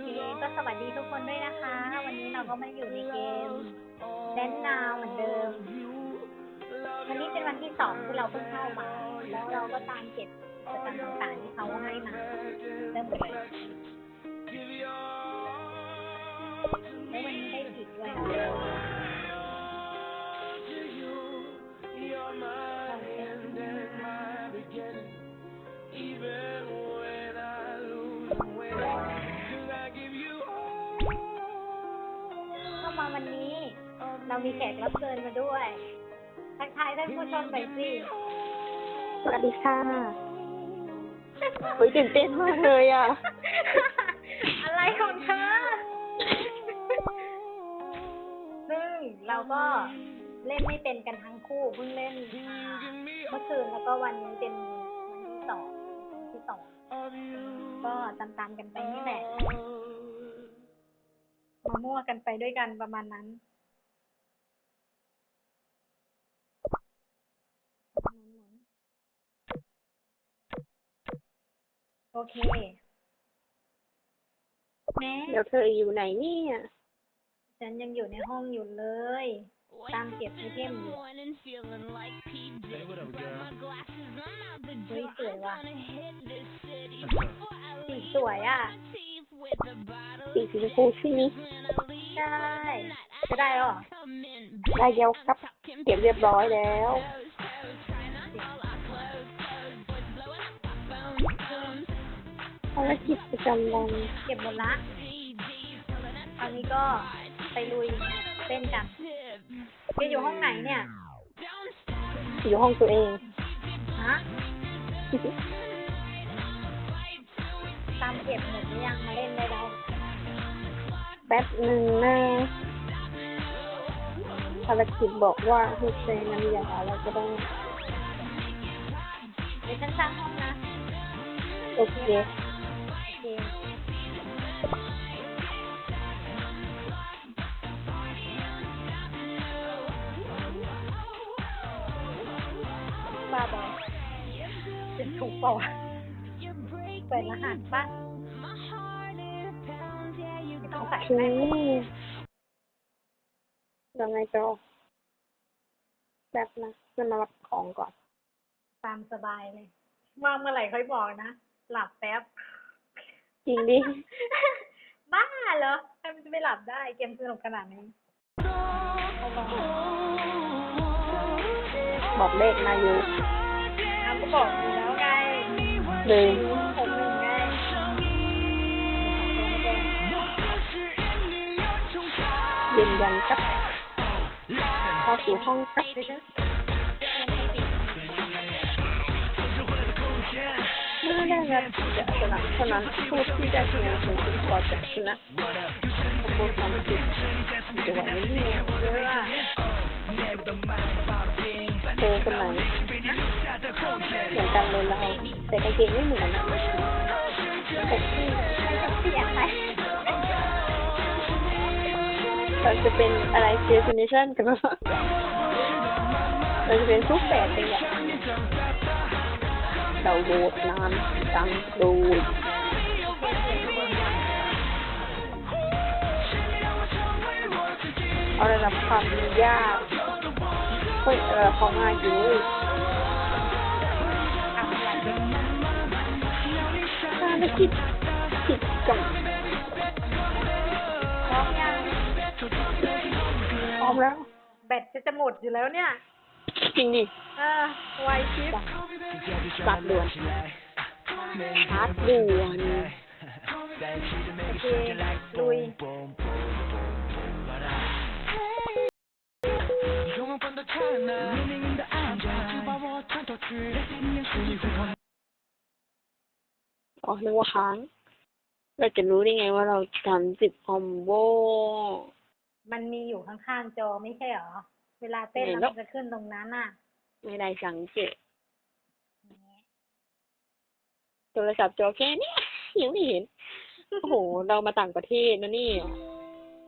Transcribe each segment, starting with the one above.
เคก็สวัสดีทุกคนด้วยนะคะ วันนี้เราก็มาอยู่ในเกมแดนนาวเหมือนเดิม วันนี้เป็นวันที่สองที่เราเพิ่งเข้ามา แล้วเราก็ตามเก็บกิจกรรมต่างๆที่เขาให้มาเริ่มกันเลยแล้ววันนี้ได้ผิดด้วย มีแขกรับเชิญมาด้วย ทักทายท่านผู้ชมหน่อยสิ สวัสดีค่ะโอ้ยตื่นเต้นมากเลยอะ อะไรของเธอ ซึ่งเราก็เล่นไม่เป็นกันทั้งคู่เพิ่งเล่นมาเมื่อคืนแล้วก็วันนี้เป็นวันที่สองวันที่สองก็ตามๆกันไปนี่แหละมามั่วกันไปด้วยกันประมาณนั้น โอเค แม่เดี๋ยวเธออยู่ไหนเนี่ย ฉันยังอยู่ในห้องอยู่เลย ตามเก็บไอเทมอยู่เฮ้ยสวยว่ะสีสวยอะ สีสีชมพูใช่ไหมใช่จะได้หรอ ได้เดียวครับ เก็บเรียบร้อยแล้ว ภารกิจประจำวันเก็บหมดละคราวนี้ก็ไปลุยเต้นกันจะอยู่ห้องไหนเนี่ย อยู่ห้องตัวเองฮะตามเก็บหมดหรือยังมาเล่นได้แล้วแป๊บหนึ่งนะภารกิจบอกว่าให้ใช้น้ำยาแล้วก็ต้องเดี๋ยวฉันสร้างห้องนะ โอเค จะถูกเปล่าวะเปิดรหัสปะไม่ต้องใส่โอเคแม่งยังไงต่อแป๊บนะจะมารับของก่อน ตามสบายเลยว่างเมื่อไหร่ค่อยบอกนะ หลับแป๊บ จริงดิ บ้าเหรอใครมันจะไม่หลับได้ เกมสนุกขนาดนี้ บอกเลขมาอยู่เอาก็บอก อยู่แล้วไงลืมหกหนึ่งไงยืนยันครับเข้าสู่ห้องครับเดี๋ยวฉันเมื่อ เหมือนกันเลยเราแต่กางเกงไม่เหมือนอะปกที่เสียใครเราจะเป็นอะไรเซฟเนชั่นกันบ้างเราจะเป็นทุกแปดเป็นแบบเราโดดนานจังดูเอาระดับความยากเฮ้ยเออของง่ายอยู่ ภารกิจผิดกับพร้อมยังพร้อมแล้ว แบตจะจะหมดอยู่แล้วเนี่ย จริงดิเออไวชิปสตาร์ทด่วนชาร์จด่วนโอเคลุย อ๋อนึกว่าค้าง เราจะรู้ได้ไงว่าเราทำสิบคอมโบ มันมีอยู่ข้างๆจอไม่ใช่เหรอ เวลาเต้นไหนแล้วแล้วมันจะขึ้นตรงนั้นน่ะไม่ได้สังเกตโทรศัพท์จอแค่เนี้ยยังไม่เห็น โอ้โห เรามาต่างประเทศนะเนี่ย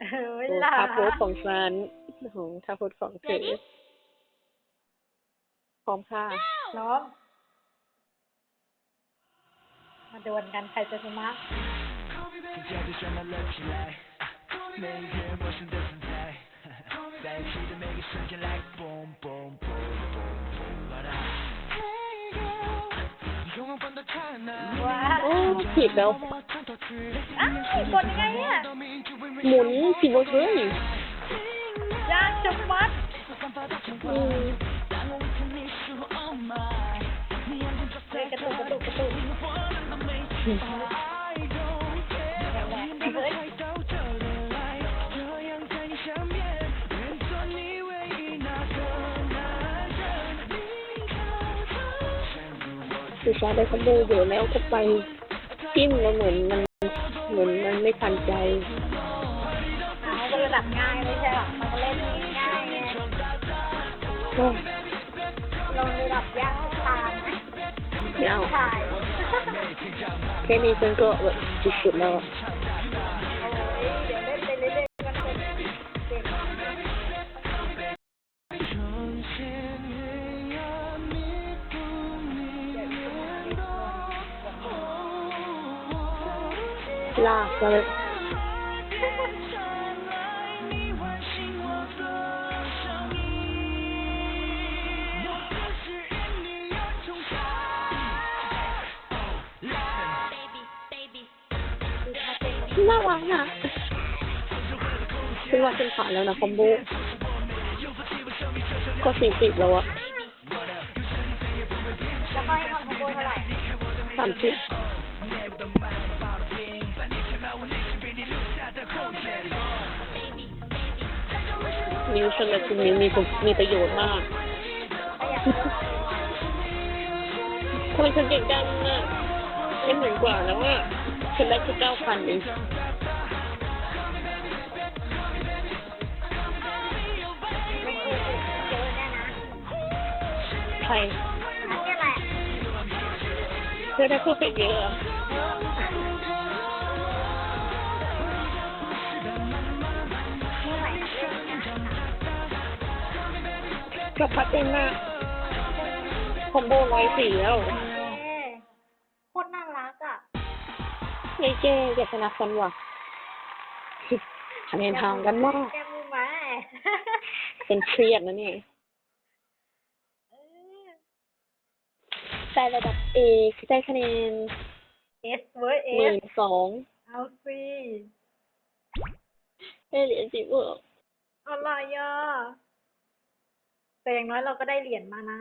เออเวโอ้ลาท่าโพสของฉันโอ้โหท่าโพสของเธอพร้อมค่ะน้อง มา ดวลกันใครจะชนะว้าโอ้ผิดแล้วอ้าวกดยังไงเนี่ยหมุนผิดหมดเลยยากจังวัดอืม คือชาได้คอมโบเยอะแล้วก็ไปจิ้มแล้วเหมือนมันเหมือนมันไม่ทันใจเอาก็ระดับง่ายไม่ใช่หรอมันก็เล่นง่ายไงโอ้ยลงระดับยากทุกทางนะไม่เอา ถ่ายแค่นี้ฉันก็แนไปเรื่อยๆกันเป็นเก่งลากมาเลยน่ารักอะฉันว่าฉันผ่านแล้วนะคอมโบก็สี่สิบแล้วอะแล้วก็ให้ทำคอมโบเท่าไหร่สามสิบนิ้วฉันเลยคุณนิ้วมีประมีประโยชน์มากทำไมฉันเก่งจังอะฉันเหมือนกว่าแล้วอะ ฉันได้แค่เก้าพันเองไม่เคยเจอเยอะแน่นะใครเธอได้พูดไปเยอะอะนี่ไหวกับเล่นนะก็พัดเองมาคอมโบร้อยสี่แล้ว เย้เจ๊อยากชนะฉันว่ะคะแนนทางกันมากแกมือไหมเป็นเครียดนะนี่แต่ระดับเอคือได้คะแนนเอสเว้ยเอหมื่สนสองเอาสิได้เหรียญสิบเอออะไรอะแต่อย่างน้อยเราก็ได้เหรียญมานะ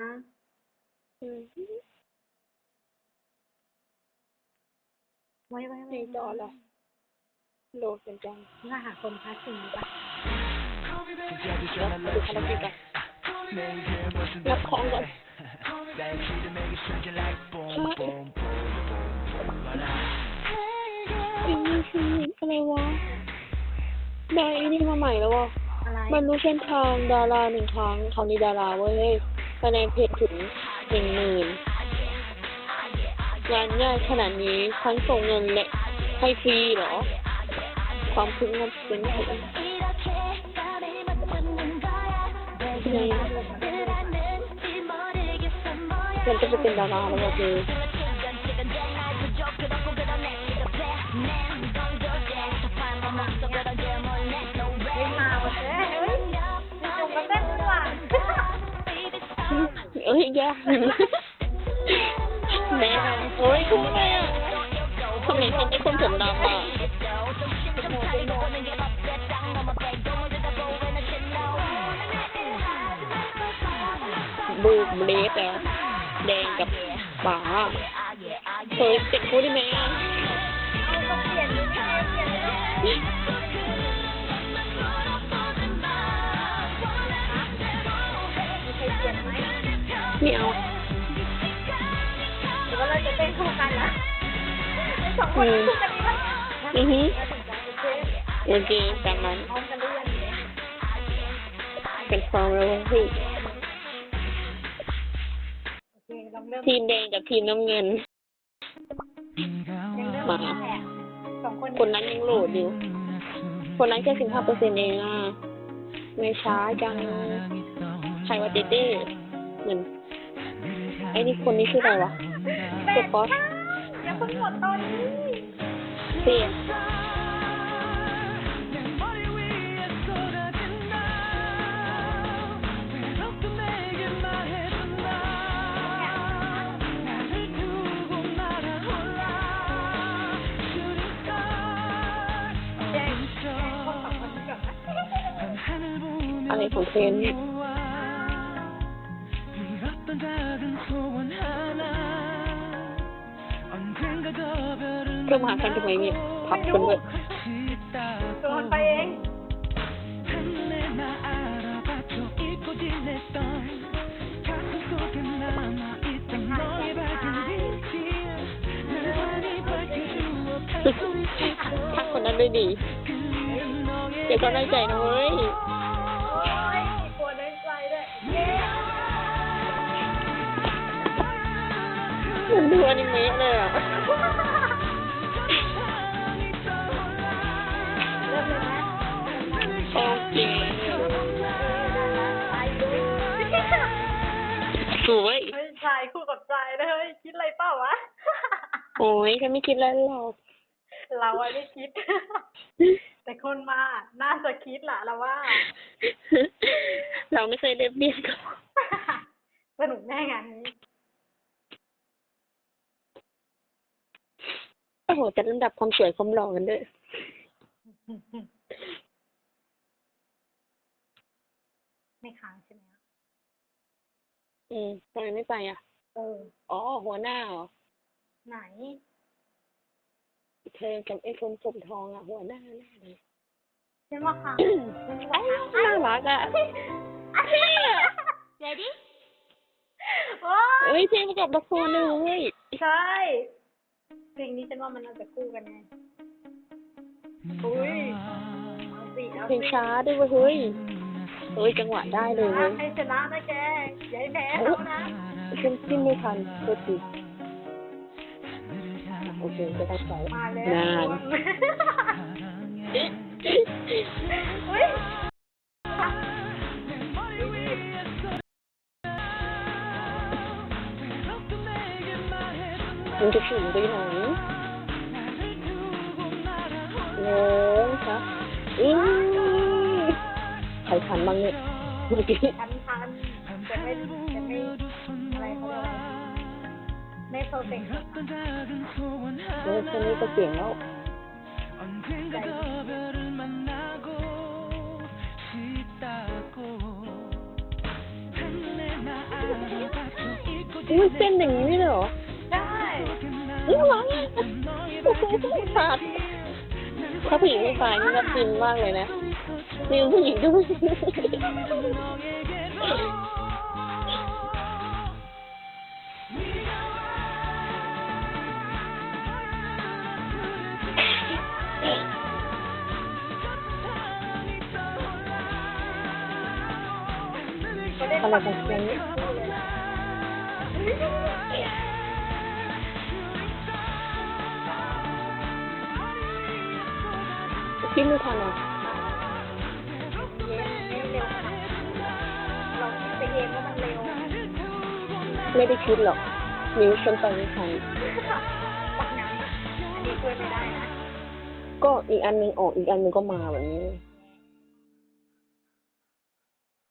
อืมไว้ไว้ในจอเหรอโหลดเป็นจังน่าหาคนพาสิ่งดีป่ะแล้วมาดูภารกิจกันรับของก่อนใช่อีนี่คืออะไรวะได้ไอ้นี่มาใหม่แล้ววะอะไรมันรู้เส้นทางดาราหนึ่งครั้งเขานี่ดาราเว้ยคะแนนเพจถึงหนึ่งหมื่น งานง่ายขนาดนี้ทั้งส่งเงินและให้ฟรีเหรอ ความพึงมันเป็นถึงไงมันจะไปเป็นดาราแล้ววะเธอไม่มาว่ะเฮ้ยเฮ้ย มีจงมาเต้นด้วยว่ะเอ้ยแย่แม่โอ้ยคุณแม่ทำไมคนเป็นคนผมดำอะบูเบลสอะแดงกับป๋าเฮ้ยเจ็บพูดได้ไหมอะเอาต้องเปลี่ยนดูไม่เนี่ยนไหมไม่เอา สองคนคู่กันดีป่ะอือฮึโอเคโอเคตามนั้นพร้อมกันหรือยังเนี่ยเป็นฟองแล้วเว้ยโอเคลองเริ่มทีมแดงกับทีมน้ำเงินยังเริ่มมาไม่แหละสองคนคนนั้นยังโหลดอยู่ คนนั้นแค่สิบห้าเปอร์เซ็นต์เองอะไม่ช้าจังใครว่าเต้เต้เหมือนไอ้นี่คนนี้ชื่ออะไรวะแปเจ็ดบปอส ยังเพิ่งหมดตอนนี้เจซี่แจ้งแจ้งข้อความคนนี้ก่อนนะอะไรของเทรน เนี่ยเครื่องมหาชันทำไมมีพับกันด้วยโดนไปเองทักคนนั้นด้วยดี เดี๋ยวก็ได้ใจนะเว้ยโอ้ย เหมือนดูอนิเมะเลยอะเริ่มเลยไหมโอเคไปดูสวยเฮ้ยชายคู่กับชายนะเฮ้ยคิดอะไรเปล่าวะ โอ้ยฉันไม่คิดแล้วหรอกเราอะไม่คิด แต่คนมาน่าจะคิดแหละเราว่า เราไม่เคยเรียบเรียงกันสนุกแน่งานนี้ โอ้โหจะลำดับความสวยความหล่อกันด้วย ไม่ค้างใช่ไหมอะอืมทำไมไม่ไปอะ เออ อ๋อ หัวหน้าเหรอไหน เธอกับไอ้คนผมทองอะ หัวหน้าแน่เลย ฉันว่าค้างฉันไอ้ว่าค้างน่ารักอะ เดี๋ยวดิโอ้เอ้ยยเพลงประกอบละครเลยเว้ยใช่ เพลงนี้ฉันว่ามันน่าจะคู่กันไงอุ้ยเอาสิเอาเพลสิงช้าด้วยเว้ยเฮ้ยเฮ้ยจังหวะได้เลยนะเว้ยให้ชนะนะแกอย่าให้แพ้เขานะฉันจิ้มไม่ทันโทษทีโอเคจะตั้งใจ มาแล้วนาน อุ้ย มึงจะสูงไปไหนโง่คะอื้อใครทันบ้างเนี่ยเมื่อกี้ทันทันจะไม่จะไม่อะไรเขาเรียกว่าไม่เพอร์เฟกต์เออแค่นี้ก็เก่งแล้วใจอุ้ยเต้นอย่างนี้เลยเหรอ ได้น่ารักอะโอ้โหขาดถ้าผู้หญิงไม่ฟายนี่ก็ฟินมากเลยนะมีผู้หญิงด้วยอะไรของเพล งนี้คิดไม่ทันอะเราคิดไปเองว่ามันเร็วไม่ได้คิดหรอก นิ้วฉันไปไม่ทันปักงั้นอันนี้ช่วยไม่ได้นะก็อีกอันหนึงออกอีกอันหนึงก็มาแบบนี้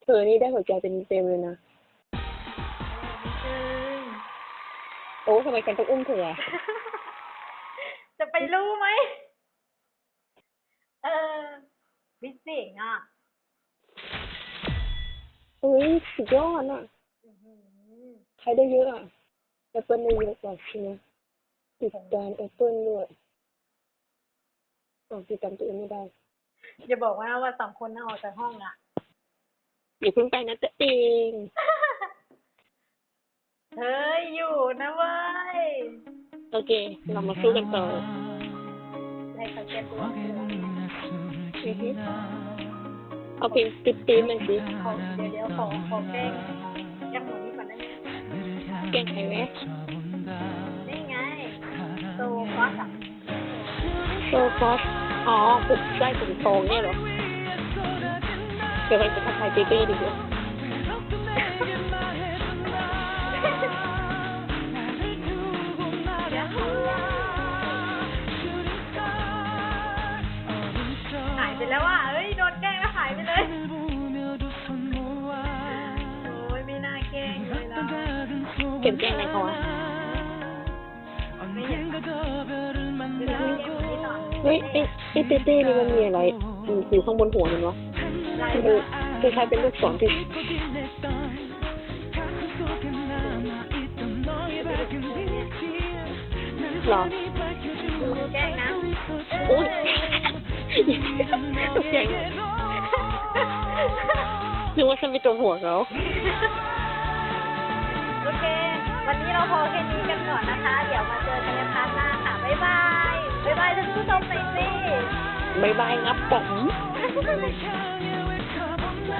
เธอนี่ได้หัวใจเป็นเต็มเลยนะอืมโอ้ทำไมฉันต้องอุ้มเธออะจะไปรู้ไหมเออวิเศษอะเฮ้ยสุดยอดอะอื้อหือใครได้เยอะอะแอปเปิลได้เยอะกว่าใช่ไหมติดตามแอปเปิลด้วยอ๋อติดตามตัวเองไม่ได้ อย่าบอกว่าว่าสองคนน่าออกจากห้องอะ อย่าเพิ่งไปนะตัวเอง เฮ้ยอยู่นะเว้ยโอเค เรามาสู้กันต่อ ให้เขาแก้ตัวอือฮึ เอาเพลงติ๊ดๆหน่อยสิขอเดี๋ยวเดี๋ยวขอขอแป้งแก้มหมดนี้ก่อนได้ไหมแกล้งใครแวะนี่ไงโตฟอสอะโซฟอสอ๋อปุกได้ถุงทองเนี่ยเหรอเดี๋ยวเราจะทักทายเจ๊ๆดีกว่า เก็บแกงไหนเขาวะไม่เห็นค่ะคือเราไม่เรียกคนที่ต่อเฮ้ยไอ้ไอ้เต้เต้นี่มันมีอะไรอืมอยู่ข้างบนหัวมันวะลายมันคือคล้ายๆเป็นลูกศรที่หรอดูแจ้งนะโอ้ยตกใจหมดนึกว่าฉันไปจมหัวเขาโอเค วันนี้เราพอแค่นี้กันก่อนนะคะ เดี๋ยวมาเจอกันในพาร์ทหน้าค่ะ บ๊ายบาย บ๊ายบายท่านผู้ชมไปสิบายบายงับป๋อง Can't